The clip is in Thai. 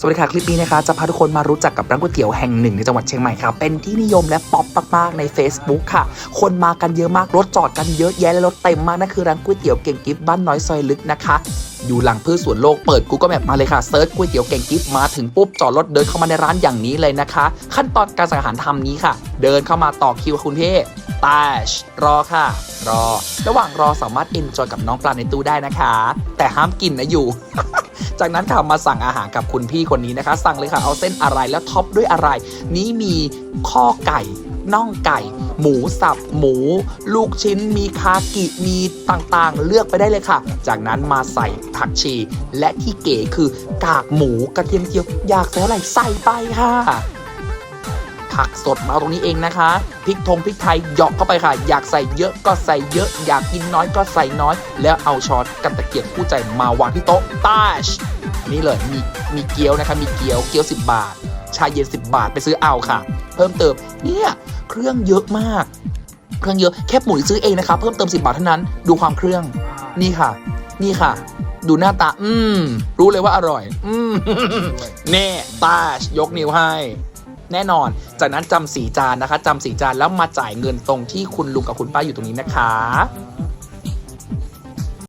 สวัสดีค่ะคลิปนี้นะคะจะพาทุกคนมารู้จักกับร้านก๋วยเตี๋ยวแห่งหนึ่งในจังหวัดเชียงใหม่ครับเป็นที่นิยมและป๊อปมากๆใน Facebook ค่ะ คนมากันเยอะมากรถจอดกันเยอะแยะและรถเต็มมากนั่นคือร้านก๋วยเตี๋ยวเก่งกิฟต์บ้านน้อยซอยลึกนะคะอยู่หลังพืชสวนโลกเปิด Google Map มาเลยค่ะเซิร์ชก๋วยเตี๋ยวเก่งกิฟต์มาถึงปุ๊บจอดรถเดินเข้ามาในร้านอย่างนี้เลยนะคะ ขั้นตอนการสั่งอาหารทำนี้ค่ะ เดินเข้ามาต่อคิวคุณพี่ตาชรอค่ะ รอ ระหว่างรอสามารถเอนจอยกับน้องปลาในตู้ได้นะคะ แต่ห้ามกินนะอยู่ จากนั้นค่ะมาสั่งอาหารกับคุณพี่คนนี้นะคะ สั่งเลยค่ะเอาเส้นอะไรแล้วท็อปด้วยอะไร นี้มีข้อไก่น่องไก่ หมูสับ หมู ลูกชิ้น มีคากิ มีต่างๆ เลือกไปได้เลยค่ะ จากนั้นมาใส่ผักชี และที่เก๋คือกากหมูกระเทียมเจียว อยากใส่อะไรใส่ไปค่ะ ผักสดมาตรงนี้เองนะคะพริกทงพริกไทยหยอกเข้าไปค่ะ อยากใส่เยอะก็ใส่เยอะ อยากกินน้อยก็ใส่น้อย แล้วเอาช้อนกันตะเกียบคู่ใจมาวางที่โต๊ะตาชนี่เลยมีมีเกี๊ยวนะคะ มีเกี๊ยวเกี๊ยว 10 บาท ชาเย็น 10 บาทไปซื้อเอาค่ะ เพิ่มเติมเนี่ยเครื่องเยอะมาก เครื่องเยอะแค่หมูซื้อเองนะคะเพิ่มเติม 10 บาทเท่านั้น ดูความเครื่องนี่ค่ะ นี่ค่ะดูหน้าตา อืม รู้เลยว่าอร่อย อืมเน่ ตาชยกนิ้วให้ แน่นอน จากนั้นจำสีจานนะคะจำสีจานแล้วมาจ่ายเงินตรงที่คุณลุงกับคุณป้าอยู่ตรงนี้นะคะ